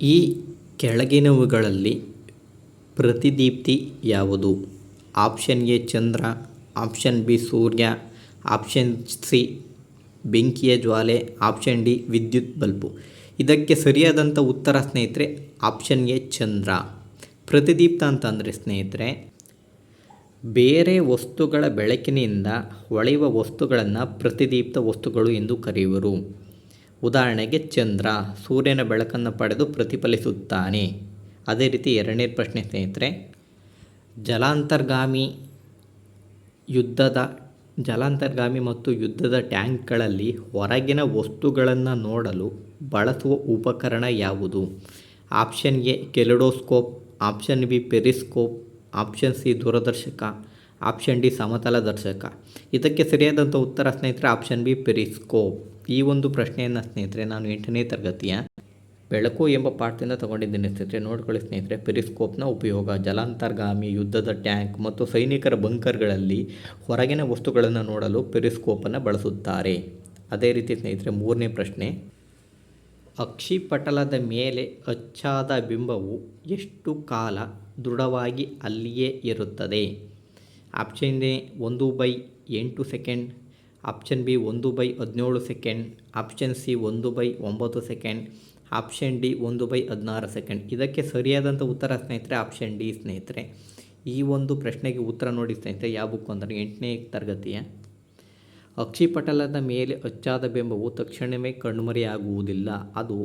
ಈ ಕೆಳಗಿನವುಗಳಲ್ಲಿ ಪ್ರತಿದೀಪ್ತಿ ಯಾವುದು? ಆಪ್ಷನ್ ಎ ಚಂದ್ರ, ಆಪ್ಷನ್ ಬಿ ಸೂರ್ಯ, ಆಪ್ಷನ್ ಸಿ ಬೆಂಕಿಯ ಜ್ವಾಲೆ, ಆಪ್ಷನ್ ಡಿ ವಿದ್ಯುತ್ ಬಲ್ಬು. ಇದಕ್ಕೆ ಸರಿಯಾದಂಥ ಉತ್ತರ ಸ್ನೇಹಿತರೆ, ಆಪ್ಷನ್ ಎ ಚಂದ್ರ. ಪ್ರತಿದೀಪ್ತ ಅಂತಂದರೆ ಸ್ನೇಹಿತರೆ, ಬೇರೆ ವಸ್ತುಗಳ ಬೆಳಕಿನಿಂದ ಹೊಳೆಯುವ ವಸ್ತುಗಳನ್ನು ಪ್ರತಿದೀಪ್ತ ವಸ್ತುಗಳು ಎಂದು ಕರೆಯುವರು. ಉದಾಹರಣೆಗೆ ಚಂದ್ರ ಸೂರ್ಯನ ಬೆಳಕನ್ನು ಪಡೆದು ಪ್ರತಿಫಲಿಸುತ್ತಾನೆ. ಅದೇ ರೀತಿ ಎರಡನೇ ಪ್ರಶ್ನೆ ಸ್ನೇಹಿತರೆ, ಜಲಾಂತರ್ಗಾಮಿ ಯುದ್ಧದ, ಜಲಾಂತರ್ಗಾಮಿ ಮತ್ತು ಯುದ್ಧದ ಟ್ಯಾಂಕ್ಗಳಲ್ಲಿ ಹೊರಗಿನ ವಸ್ತುಗಳನ್ನು ನೋಡಲು ಬಳಸುವ ಉಪಕರಣ ಯಾವುದು? Option A, kaleidoscope, option B, periscope, option C, ದೂರದರ್ಶಕ. Option D ಸಮತಲ ದರ್ಶಕ. ಇದಕ್ಕೆ ಸರಿಯಾದಂಥ ಉತ್ತರ ಸ್ನೇಹಿತರೆ ಆಪ್ಷನ್ ಬಿ ಪೆರಿಸ್ಕೋಪ್. ಈ ಒಂದು ಪ್ರಶ್ನೆಯನ್ನು ಸ್ನೇಹಿತರೆ ನಾನು ಎಂಟನೇ ತರಗತಿಯ ಬೆಳಕು ಎಂಬ ಪಾಠದಿಂದ ತಗೊಂಡಿದ್ದೇನೆ ಸ್ನೇಹಿತರೆ. ನೋಡ್ಕೊಳ್ಳಿ ಸ್ನೇಹಿತರೆ, ಪೆರಿಸ್ಕೋಪ್ನ ಉಪಯೋಗ, ಜಲಾಂತರ್ಗಾಮಿ, ಯುದ್ಧದ ಟ್ಯಾಂಕ್ ಮತ್ತು ಸೈನಿಕರ ಬಂಕರ್ಗಳಲ್ಲಿ ಹೊರಗಿನ ವಸ್ತುಗಳನ್ನು ನೋಡಲು ಪೆರಿಸ್ಕೋಪನ್ನು ಬಳಸುತ್ತಾರೆ. ಅದೇ ರೀತಿ ಸ್ನೇಹಿತರೆ, ಮೂರನೇ ಪ್ರಶ್ನೆ ಅಕ್ಷಿಪಟಲದ ಮೇಲೆ ಅಚ್ಚಾದ ಬಿಂಬವು ಎಷ್ಟು ಕಾಲ ದೃಢವಾಗಿ ಅಲ್ಲಿಯೇ ಇರುತ್ತದೆ? ಆಪ್ಷನ್ ಎ ಒಂದು ಬೈ ಎಂಟು ಸೆಕೆಂಡ್, ಆಪ್ಷನ್ ಬಿ ಒಂದು ಬೈ ಹದಿನೇಳು ಸೆಕೆಂಡ್, ಆಪ್ಷನ್ ಸಿ ಒಂದು ಬೈ ಒಂಬತ್ತು ಸೆಕೆಂಡ್, ಆಪ್ಷನ್ ಡಿ ಒಂದು ಬೈ ಹದಿನಾರು ಸೆಕೆಂಡ್. ಇದಕ್ಕೆ ಸರಿಯಾದಂಥ ಉತ್ತರ ಸ್ನೇಹಿತರೆ, ಆಪ್ಷನ್ ಡಿ ಸ್ನೇಹಿತರೆ. ಈ ಒಂದು ಪ್ರಶ್ನೆಗೆ ಉತ್ತರ ನೋಡಿ ಸ್ನೇಹಿತರೆ, ಯಾವ ಬುಕ್ ಅಂದರೆ ಎಂಟನೇ ತರಗತಿಯ? ಅಕ್ಷಿಪಟಲದ ಮೇಲೆ ಅಚ್ಚಾದ ಬೆಂಬವು ತಕ್ಷಣವೇ ಕಣ್ಮರೆಯಾಗುವುದಿಲ್ಲ. ಅದು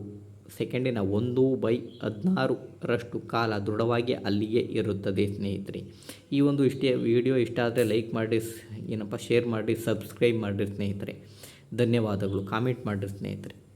ಸೆಕೆಂಡಿನ ಒಂದು ಬೈ ಹದಿನಾರರಷ್ಟು ಕಾಲ ದೃಢವಾಗಿ ಅಲ್ಲಿಯೇ ಇರುತ್ತದೆ, ಸ್ನೇಹಿತರೆ. ಈ ಒಂದು ಇಷ್ಟೇ ವಿಡಿಯೋ ಇಷ್ಟ ಆದರೆ ಲೈಕ್ ಮಾಡಿ ಏನಪ್ಪ, ಶೇರ್ ಮಾಡಿ, ಸಬ್ಸ್ಕ್ರೈಬ್ ಮಾಡಿರಿ ಸ್ನೇಹಿತರೆ. ಧನ್ಯವಾದಗಳು. ಕಾಮೆಂಟ್ ಮಾಡಿರಿ ಸ್ನೇಹಿತರೆ.